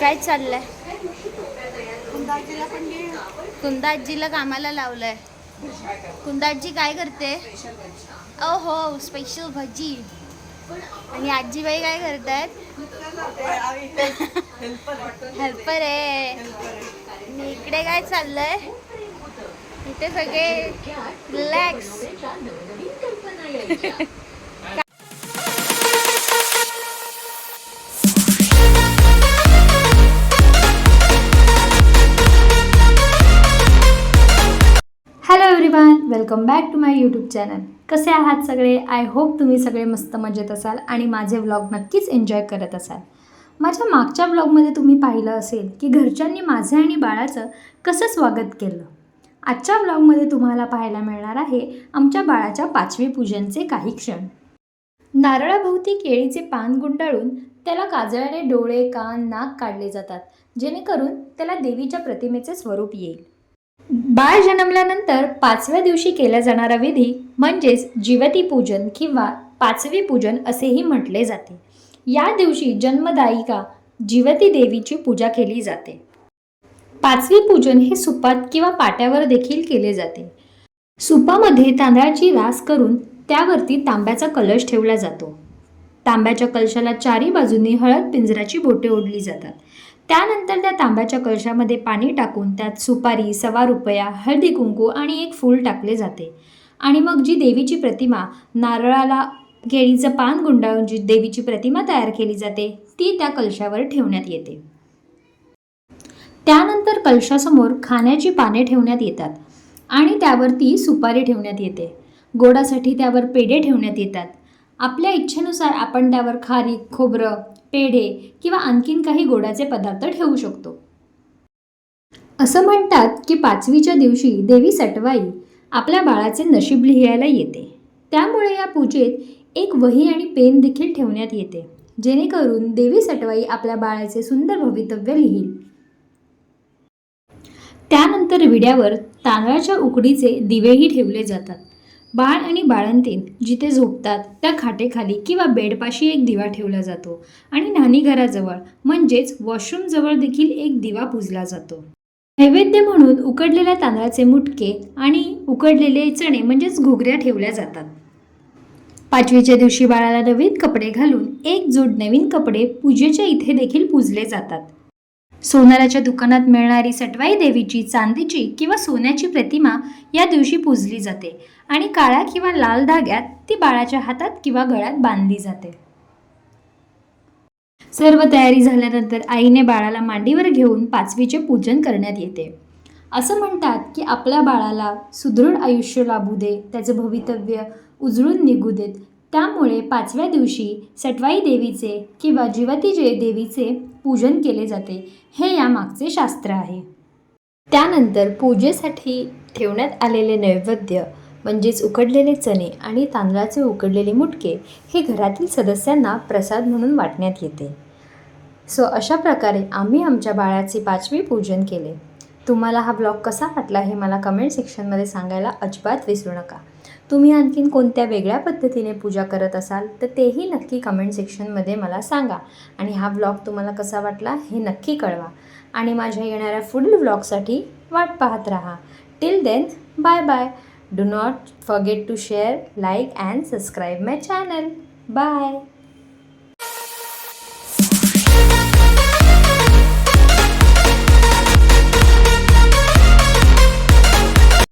काय चाललंय? कुंदाजीला कामाला लावलंय. कुंदाजी काय करते? ओ हो स्पेशल भजी. आणि आजीबाई काय करतायत हेल्पर आहे. आणि इकडे काय चाललंय? इथे सगळे relax welcome back to my YouTube channel. कसे आहात सगळे? आय होप तुम्ही सगळे मस्त मजेत असाल आणि माझे व्लॉग नक्कीच एन्जॉय करत असाल. माझ्या मागच्या व्लॉगमध्ये तुम्ही पाहिलं असेल की घरच्यांनी माझं आणि बाळाचं कसं स्वागत केलं. आजच्या व्लॉगमध्ये तुम्हाला पाहायला मिळणार आहे आमच्या बाळाच्या पाचवी पूजनचे काही क्षण. नारळाभोवती केळीचे पान गुंडाळून त्याला काजळाने डोळे कान नाक काढले जातात. जेणेकरून त्याला देवीच्या प्रतिमेचे स्वरूप येईल. बाळ जन्मल्यानंतर पाचव्या दिवशी केला जाणारा विधी म्हणजेच जिवती पूजन किंवा पाचवी पूजन असेही म्हटले जाते. या दिवशी जन्मदायिका जिवती देवीची पूजा केली जाते. पाचवी पूजन हे सुपात किंवा पाट्यावर देखील केले जाते. सुपामध्ये तांदळाची रास करून त्यावरती तांब्याचा कलश ठेवला जातो. तांब्याच्या कलशाला चारी बाजूंनी हळद पिंजराची बोटे ओढली जातात. त्यानंतर त्या तांब्याच्या कलशामध्ये पाणी टाकून त्यात सुपारी सवा रुपया हळदी कुंकू आणि एक फूल टाकले जाते. आणि मग जी देवीची प्रतिमा नारळाला केळीचं पान गुंडाळून जी देवीची प्रतिमा तयार केली जाते ती त्या कलशावर ठेवण्यात येते. त्यानंतर कलशासमोर खाण्याची पाने ठेवण्यात येतात आणि त्यावरती सुपारी ठेवण्यात येते. गोडासाठी त्यावर पेढे ठेवण्यात येतात. आपल्या इच्छेनुसार आपण त्यावर खारीक खोबरं पेढे किंवा आणखीन काही गोडाचे पदार्थ ठेवू शकतो. असं म्हणतात की पाचवीच्या दिवशी देवी सटवाई आपल्या बाळाचे नशीब लिहायला येते. त्यामुळे या पूजेत एक वही आणि पेन देखील ठेवण्यात येते जेणेकरून देवी सटवाई आपल्या बाळाचे सुंदर भवितव्य लिहील. त्यानंतर विड्यावर तांदळाच्या उकडीचे दिवेही ठेवले जातात. बाळ आणि बाळंतीण जिथे झोपतात त्या खाटेखाली किंवा बेडपाशी एक दिवा ठेवला जातो आणि न्हाणीघराजवळ म्हणजेच वॉशरूमजवळ देखील एक दिवा पुजला जातो. नैवेद्य म्हणून उकडलेल्या तांदळाचे मुटके आणि उकडलेले चणे म्हणजेच घुगऱ्या ठेवल्या जातात. पाचवीच्या दिवशी बाळाला नवीन कपडे घालून एक जोड नवीन कपडे पूजेच्या इथे देखील पूजले जातात. सोनाराच्या दुकानात मिळणारी सटवाई देवीची चांदीची किंवा सोन्याची प्रतिमा या दिवशी पूजली जाते आणि काळ्या किंवा लाल धाग्यात ती बाळाच्या हातात किंवा गळ्यात बांधली जाते. सर्व तयारी झाल्यानंतर आईने बाळाला मांडीवर घेऊन पाचवीचे पूजन करण्यात येते. असं म्हणतात की आपल्या बाळाला सुदृढ आयुष्य लाभू दे त्याचं भवितव्य उजळून निघू देत त्यामुळे पाचव्या दिवशी सटवाई देवीचे किंवा जिवती जे देवीचे पूजन केले जाते. हे यामागचे शास्त्र आहे. त्यानंतर पूजेसाठी ठेवण्यात आलेले नैवेद्य म्हणजेच उकडलेले चणे आणि तांदळाचे उकडलेले मुटके हे घरातील सदस्यांना प्रसाद म्हणून वाटण्यात येते. सो अशा प्रकारे आम्ही आमच्या बाळाचे पाचवी पूजन केले. तुम्हाला हा ब्लॉग कसा वाटला हे मला कमेंट सेक्शनमध्ये सांगायला अजिबात विसरू नका. तुम्ही आणखीन कोणत्या वेगळ्या पद्धतीने पूजा करत असाल तर तेही नक्की कमेंट सेक्शनमध्ये मला सांगा. आणि हा ब्लॉग तुम्हाला कसा वाटला हे नक्की कळवा. आणि माझ्या येणाऱ्या पुढील ब्लॉगसाठी वाट पाहत राहा. Till then bye bye do not forget to share like and subscribe my channel bye